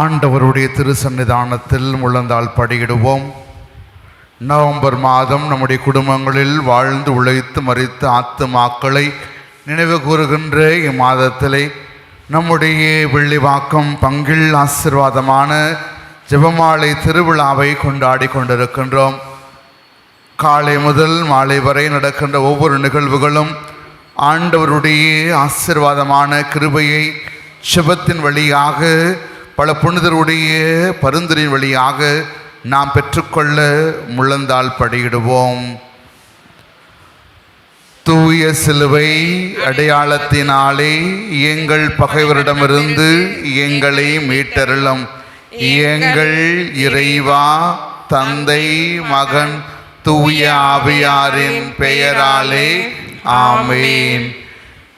ஆண்டவருடைய திருசன்னிதானத்தில் முழந்தால் படியிடுவோம். நவம்பர் மாதம் நம்முடைய குடும்பங்களில் வாழ்ந்து உழைத்து மறித்து ஆத்துமாக்களை நினைவு கூறுகின்ற இம்மாதத்திலே நம்முடைய வெள்ளிவாக்கம் பங்கில் ஆசிர்வாதமான ஜெபமாலை திருவிழாவை கொண்டாடி கொண்டிருக்கின்றோம். காலை முதல் மாலை வரை நடக்கின்ற ஒவ்வொரு நிகழ்வுகளும் ஆண்டவருடைய ஆசிர்வாதமான கிருபையை சிபத்தின் வழியாக பல புனிதருடைய பருந்தரின் வழியாக நாம் பெற்றுக்கொள்ள முழந்தால் படியிடுவோம். தூய சிலுவை அடையாளத்தினாலே எங்கள் பகைவரிடமிருந்து எங்களை மீட்டருளும். எங்கள் இறைவா தந்தை மகன் தூய ஆவியாரின் பெயராலே ஆமேன்.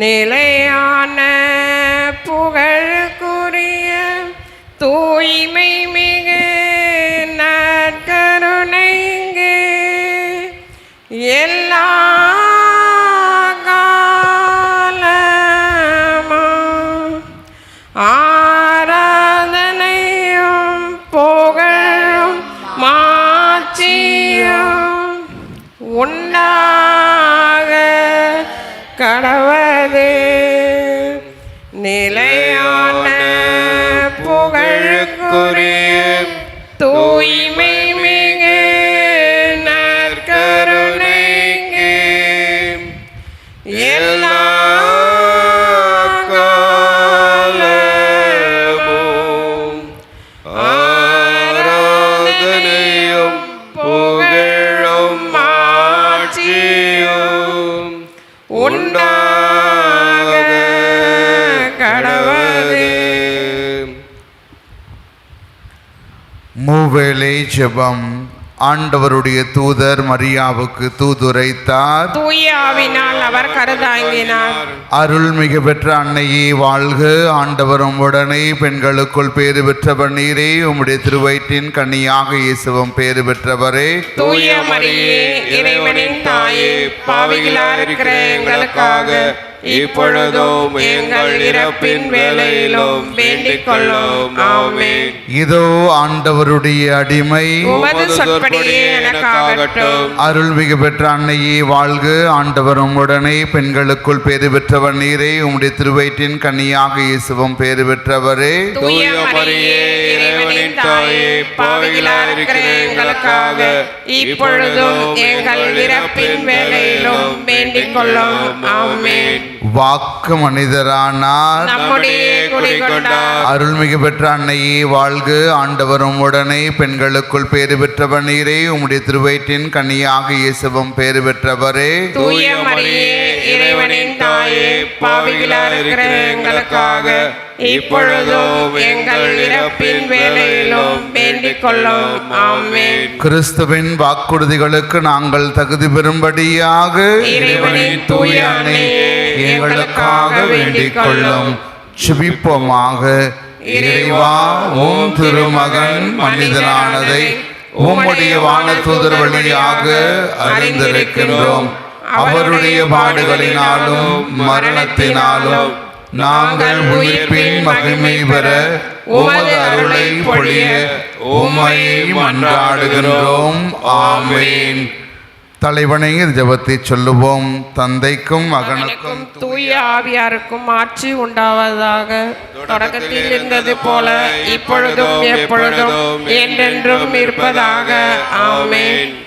நிலையான புகழுக்குரிய தூய்மை மிகு நற்கருணைங்கு எல்லா ஆராதனையும் புகழும் மாச்சியும் உண்டாக கடவுள். கடவது நிலையான புகழுக்குரிய மூவேளை ஜெபம். ஆண்டவருடைய தூதர் மரியாவுக்கு தூதுரைத்தார். தூயாவினால் அவர் கருதாங்கினார். அருள்மிகு பெற்ற அன்னையே வாழ்க. ஆண்டவரும் உடனே பெண்களுக்குள் பேறு பெற்றவர் நீரே. உம்முடைய திருவயிற்றின் கன்னியாக இயேசுவும் பேறு பெற்றவரே. தூய மரியே இறைவனின் தாயே பாவிகளா இருக்கிற எங்களுக்காக இப்பொழுதும் எங்கள் இறப்பின் வேலையிலும் வேண்டிக் கொள்ளும். ஆமென். இதோ ஆண்டவருடைய அடிமை. உமது சொற்படியே எனக்காகட்டும். அருள்மிகு பெற்ற அன்னையே வாழ்க. ஆண்டவரும் உடனே பெண்களுக்குள் பேறு பெற்றவர் நீரே. உம்முடைய திருவயிற்றின் கன்னியாக இயேசுவும் பேறு பெற்றவரே. தூய மரியே இறைவனின் தாயே பாவிகளா இருக்கிற எங்களுக்காக இப்பொழுதும் எங்கள் இறப்பின் வேலையிலும் வேண்டிக் கொள்ளும். ஆமென். வாக்கு மனிதரானார். அருள்மிகு பெற்ற அன்னையே வாழ்க. ஆண்டவரும் உடனே பெண்களுக்குள் பேறு பெற்றவர் நீரே உம்முடைய திருவயிற்றின் கன்னியாக இயேசுவும் பேறு பெற்றவரே. இறைவனின் தாயே பாவிகளா இருக்கிற எங்களுக்காக இப்பொழுதும் எங்கள் இறப்பின் வேலையிலும் வேண்டிக் கொள்ளும் ஆமென். கிறிஸ்துவின் வாக்குறுதிகளுக்கு நாங்கள் தகுதி பெறும்படியாக இறைவனின் தூய அன்னையே, எங்களுக்காக வேண்டிக் கொள்ளும் சுபிப்போமாக இறைவா உம் திருமகன் மனிதனானதை உம்முடைய வானதூதர் வழியாக அறிந்திருக்கின்றோம். அவருடைய பாடுகளினாலும் மரணத்தினாலும் நாங்கள் உயிர்ப்பின் மகிமை பெற உமது அருளை பொழிய உம்மை மன்றாடுகின்றோம். ஆமேன். தலைவனை ஜெபத்தை சொல்லுவோம். தந்தைக்கும் மகனுக்கும் மகனுக்கும் தூய ஆவியாருக்கும் ஆட்சி உண்டாவதாக. தொடக்கத்தில் இருந்தது போல இப்பொழுதும் எப்பொழுதும் என்றென்றும் இருப்பதாக. ஆமென்.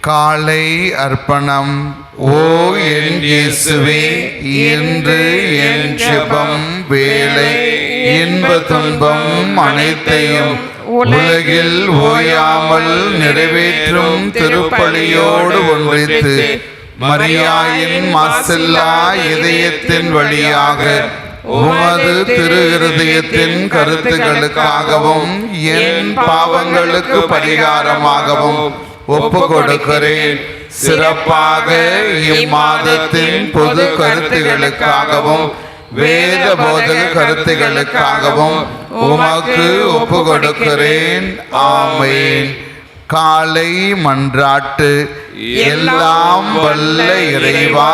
காலை அர்ப்பணம். ஓ என் இயேசுவே இன்று என் ஜெபம் வேலை இன்ப துன்பம் அனைத்தையும் உலகில் ஓயாமல் நிறைவேற்றும் திருப்பலியோடு ஒன்றித்து மரியாயின் மாசில்லா இதயத்தின் வழியாக உமது திரு இருதயத்தின் கருத்துக்களுக்காகவும் என் பாவங்களுக்கு பரிகாரமாகவும் ஒப்பு கொடுக்கிறேன். சிறப்பாக இம்மாதத்தின் பொது கருத்துகளுக்காகவும் வேத போதக கருத்துகளுக்காகவும் உமக்கு ஒப்பு கொடுக்கிறேன். ஆமேன். காலை மன்றாட்டு எல்லாம் வல்ல இறைவா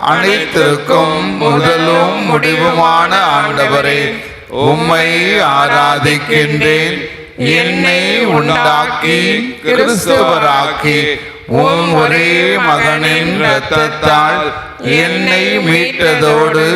அனைத்திற்கும் முதலும் முடிவுமான ஆண்டவரே உம்மை ஆராதிக்கின்றேன். என்னை உண்டாக்கி கிறிஸ்தவராக்கி உன் ஒரே மகனின் இரத்தத்தால் என்னை மீட்டதோடு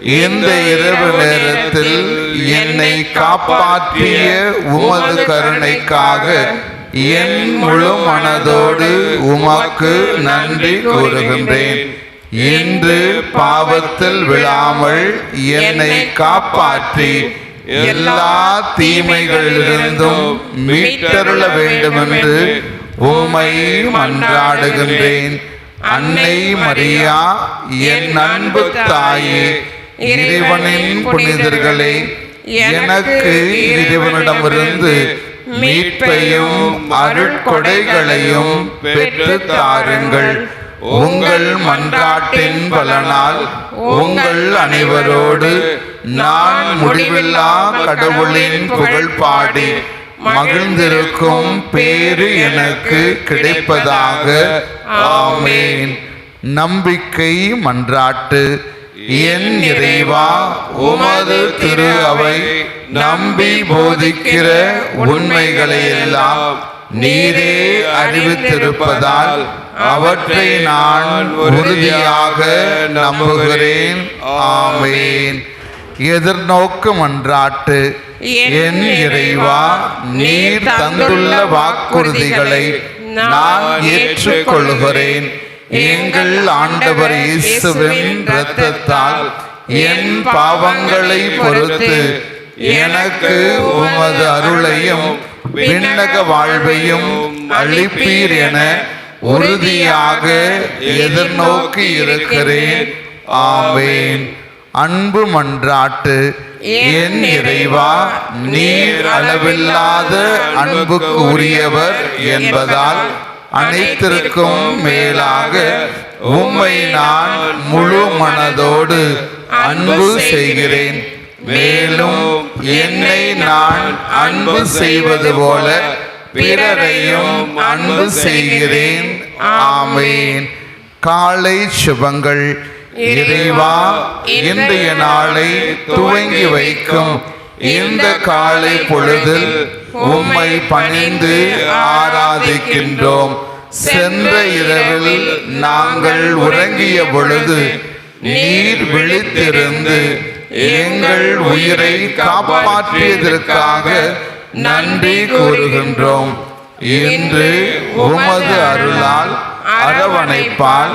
இந்த இரவு நேரத்தில் என்னை காப்பாற்றிய உமது கருணைக்காக என் முழு மனதோடு உமக்கு நன்றி கூறுகின்றேன். இன்று பாவத்தில் விழாமல் என்னை காப்பாற்றி எல்லா தீமைகளிலிருந்தும் மீட்டருள வேண்டுமென்று உமை மன்றாடுகின்றேன். அன்னை மரியா என் அன்பு தாயே இறைவனின் புனிதர்களே எனக்கு இறைவனிடமிருந்து மீட்பையும் அருட்கொடைகளையும் பெற்று தாருங்கள். உங்கள் மன்றாட்டின் பலனால் உங்கள் அனைவரோடு நான் முடிவில்லா கடவுளின் புகழ் பாடி மகிழ்ந்திருக்கும் பேரு எனக்கு கிடைப்பதாக. ஆமேன். நம்பிக்கை மன்றாட்டு. என் இறைவா உமது திரு அவை. நம்பி போதிக்கிற உண்மைகளை எல்லாம் நீரே அறிவித்திருப்பதால் அவற்றை நான் உறுதியாக நம்புகிறேன். ஆமேன். எதிர்நோக்கு மன்றாட்டு என் இறைவா நீர் தந்துள்ள வாக்குறுதிகளை நான் ஏற்றுக்கொள்கிறேன் எங்கள் ஆண்டவர் இயேசுவின் இரத்தத்தால் என் பாவங்களை பொறுத்து எனக்கு உமது அருளையும் விண்ணக வாழ்வையும் அளிப்பீர் என உறுதியாக எதிர்நோக்கி இருக்கிறேன். ஆமேன். அன்பு மன்றாட்டு என் இறைவா நீர் அளவில்லாத அன்புக்கு உரியவர் என்பதால் அனைத்திற்கும் மேலாக உம்மை நான் முழு மனதோடு அன்பு செய்கிறேன். மேலும் என்னை நான் அன்பு செய்வது போல பிறரையும் அன்பு செய்கிறேன். ஆமேன். காலை சுபங்கள். இறைவா இன்றைய நாளை துவங்கி வைக்கும். இந்த காலை பொழுதில் உம்மை பணிந்து ஆராதிக்கின்றோம். சென்ற இரவில் நாங்கள் உறங்கிய பொழுது நீர் விழித்திருந்து எங்கள் உயிரை காப்பாற்றியதற்காக நன்றி கூறுகின்றோம். இன்று உமது அருளால் அரவணைப்பால்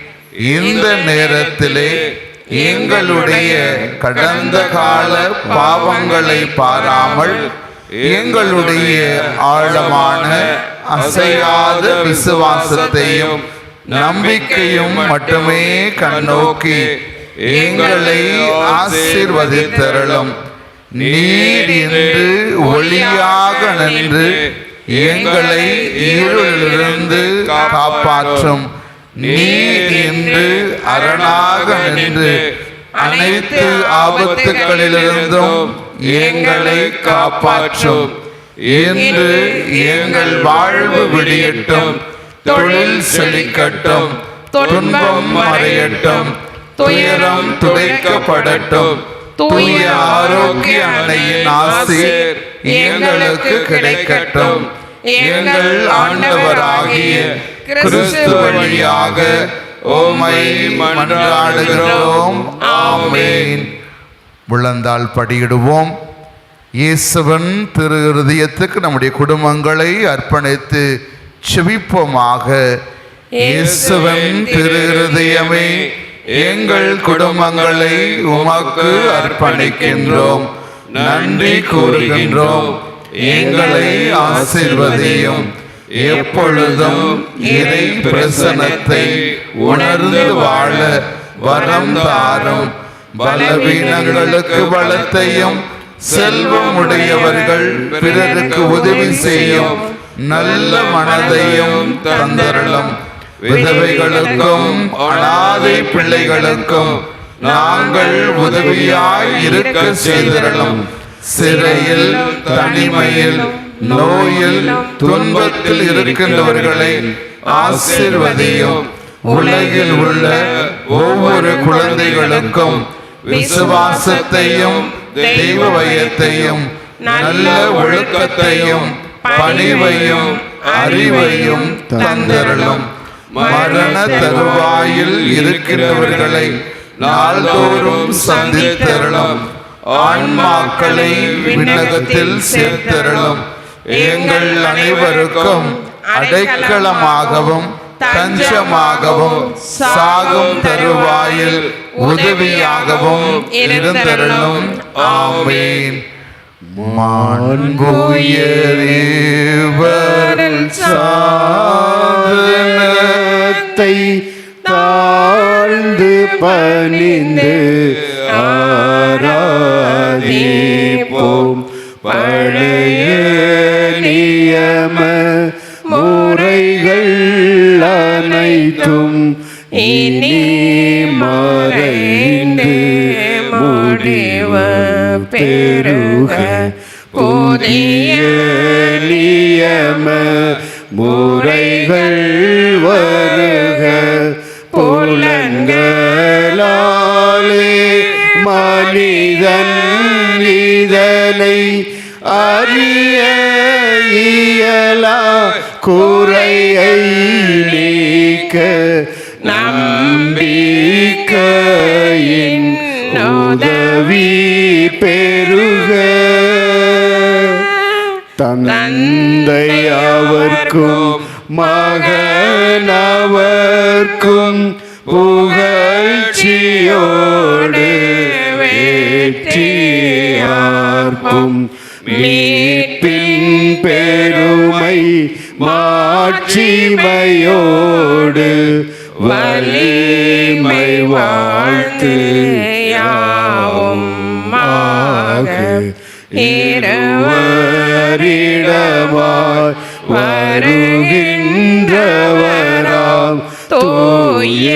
இந்த நேரத்திலே எங்களுடைய கடந்த கால பாவங்களை பாராமல் எங்களுடைய ஆழமான அசையாத விசுவாசத்தையும் நம்பிக்கையும் மட்டுமே கண்ணோக்கி எங்களை ஆசீர்வதித்தரலும் நீர் இன்று ஒளியாக நின்று எங்களை இருளிலிருந்து காப்பாற்றும். நீர் இன்று அரணாக நின்று அனைத்து ஆபத்துகளிலிருந்தும் எங்களை காப்பாற்றும். இன்று எங்கள் வாழ்வு விடியட்டும். தொழில் செழிக்கட்டும். துன்பம் மறையட்டும். துயரம் துடைக்கப்படட்டும். தூய ஆரோக்கிய அணையின் ஆசீர் எங்களுக்கு கிடைக்கட்டும். எங்கள் ஆண்டவராகிய கிறிஸ்து வழியாக ஓமை மன்றாடுகிறோம். ஆமென். முழந்தால் படியிடுவோம். இயேசுவன் திரு இருதயத்துக்கு நம்முடைய குடும்பங்களை அர்ப்பணித்து செபிப்போமாக. இயேசுவன் திரு இருதயமே எங்கள் குடும்பங்களை உமக்கு அர்ப்பணிக்கின்றோம். நன்றி கூறுகின்றோம். எங்களை ஆசீர்வதியும். எப்பொழுதும் இறை பிரசனத்தை உணர்ந்து வாழ வரம் தாரும். பலவீனங்களுக்கு பலத்தையும் செல்வம் உடையவர்கள் பிறருக்கு உதவி செய்யும் நல்ல மனதையும் தந்தரலும் விதவைகளுக்கும் அனாதை பிள்ளைகளுக்கும் நாங்கள் உதவியாய் இருக்க செய்திருளும். சிறையில் தனிமையில் நோயில் துன்பத்தில் இருக்கின்றவர்களை ஆசிர்வதியும். உலகில் உள்ள ஒவ்வொரு குழந்தைகளுக்கும் விசுவாசத்தையும் தெய்வ வயத்தையும் நல்ல ஒழுக்கத்தையும் பணிவையும் அறிவையும் தந்தரலும் மரண தருவாயில் இருக்கிறவர்களை நாள்தோறும் சந்தித்தரலும் ஆன்மாக்களை விண்ணகத்தில் சேர்த்தரலும் எங்கள் அனைவருக்கும் அடைக்கலமாகவும் தஞ்சமாகவும் சாகும் தருவாயில் உதவியாகவும் இருந்தருளும். ஆமீன். மாண்புயரேவர் சாதனத்தை தாழ்ந்து பணிந்து ஆராதிப்போம். பழைய நியம முறைகள் அனைத்தும் இனி மறைந்து முடிவ பெருக. புதிய நியம முறைகள் வருக. புலங்களாலே மனிதன் இதனை குறையை நீக்க நம்பிக்கையின் உதவி பெருக தந்தை அவர்க்கும் மகனவர்க்கும் புகழ்ச்சியோடு வேற்றியார்க்கும் மீட்பின் பெரு மாட்சிமையோடு வலிமை வாழ்த்து யாவும் இருவரிடமாய் வருகின்றவராம் தூய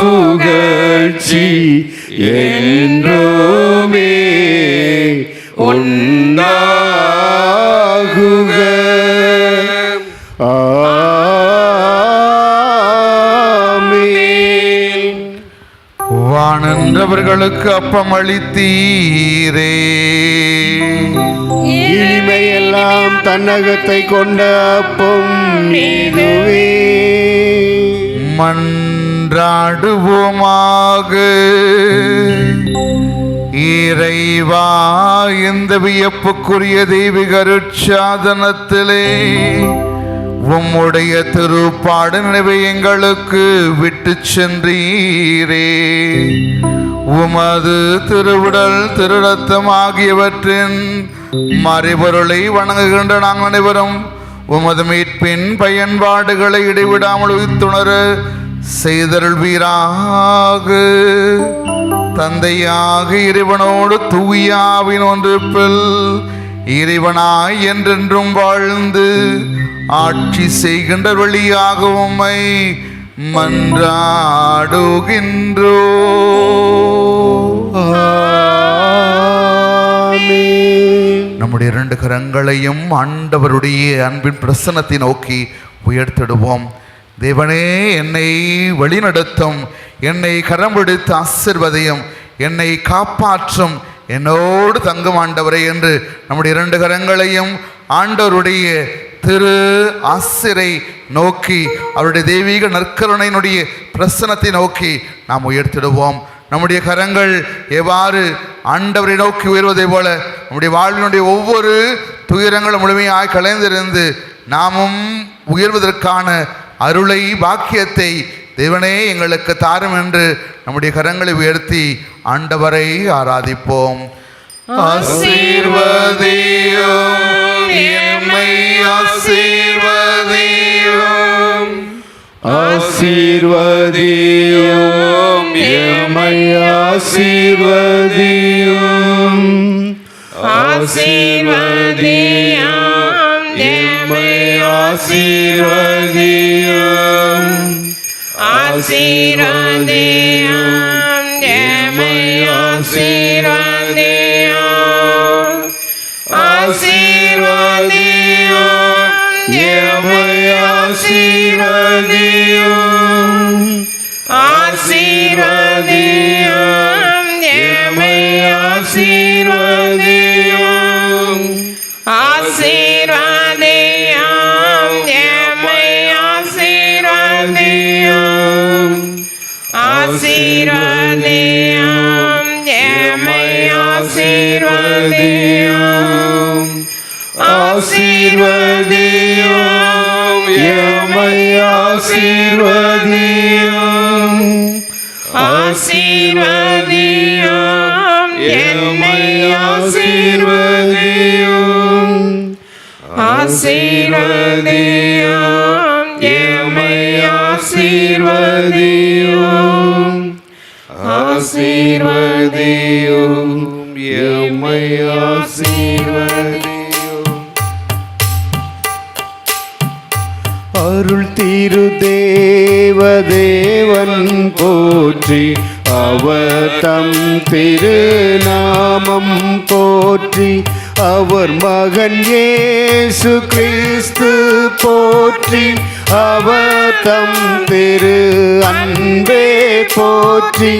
புகழ்ச்சி என்றுமே உண்டாகுக ஆமென். வானன்றவர்களுக்கு அப்பம் அளித்தீரே இனிமையெல்லாம் தன்னகத்தை கொண்ட அப்பம் இதுவே மன்றாடுவோமாக இறைவா இந்த வியப்புக்குரிய தெய்வீக அருட்சாதனத்திலே உம்முடைய திருப்பாடு நினைவை எங்களுக்கு விட்டு சென்றீரே. உமது திருவிடல் திருரத்தம் ஆகியவற்றின் மறைபொருளை வணங்குகின்ற நாங்கள் அனைவரும் உமது மீட்பின் பயன்பாடுகளை இடைவிடாமல் உயிர்த்துணர செய்தருள்வீராக. தந்தையாக இறைவனோடு தூயாவின் ஒன்றிப்பில் இறைவனாய் என்றென்றும் வாழ்ந்து ஆட்சி செய்கின்ற வழியாக உம்மை மன்றாடுகின்றோ. நம்முடைய இரண்டு கரங்களையும் ஆண்டவருடைய அன்பின் பிரசன்னத்தை நோக்கி உயர்த்திடுவோம். தேவனே என்னை வழிநடத்தும். என்னை கரம் பிடித்து ஆசிர்வதையும். என்னை காப்பாற்றும். என்னோடு தங்கும் ஆண்டவரே என்று நம்முடைய இரண்டு கரங்களையும் ஆண்டவருடைய திரு ஆசிரை நோக்கி அவருடைய தெய்வீக நற்கருணையினுடைய பிரசனத்தை நோக்கி நாம் உயர்த்திடுவோம். நம்முடைய கரங்கள் எவ்வாறு ஆண்டவரை நோக்கி உயர்வதை போல நம்முடைய வாழ்வினுடைய ஒவ்வொரு துயரங்களும் முழுமையாக கலைந்திருந்து நாமும் உயர்வதற்கான அருளை பாக்கியத்தை தேவனே எங்களுக்கு தாரும் என்று நம்முடைய கரங்களை உயர்த்தி ஆண்டவரை ஆராதிப்போம். ஆசீர்வதியும் எம்மை ஆசீர்வதியும். ஆசீர்வதியும் எம்மை ஆசீர்வதியும். ஆசீர்வதியும். ஆசீர்வதியும் ஆசீர்வதியும் எம்மை ஆசீர்வதியும் ஆசீர்வதியும் எம்மை ஆசீர்வதியும் ஆசீர்வதியும் உம்மை ஆசீர்வதியும் ஆசீர்வதியும் எம்மை ஆசீர்வதியும் ஆசீர்வதியும் எம்மை ஆசீர்வதியும் அருள் தீரு தேவதேவன் போற்றி அவர் தம் திருநாமம் போற்றி அவர் மகன் ஏசு கிறிஸ்து போற்றி அவர் தம் திரு அன்பே போற்றி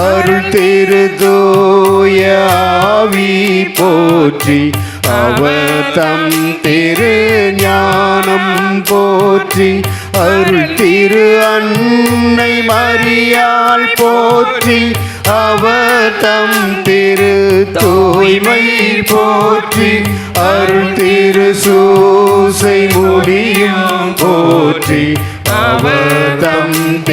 அருள் திரு தோயாவி போற்றி அவர் தம் திரு ஞானம் போற்றி அருள் திரு அன்னை மரியாள் போற்றி அவதம் திரு தூய்மை போற்றி அருள் திரு சூசை முடியும் போற்றி. அவதம் தம்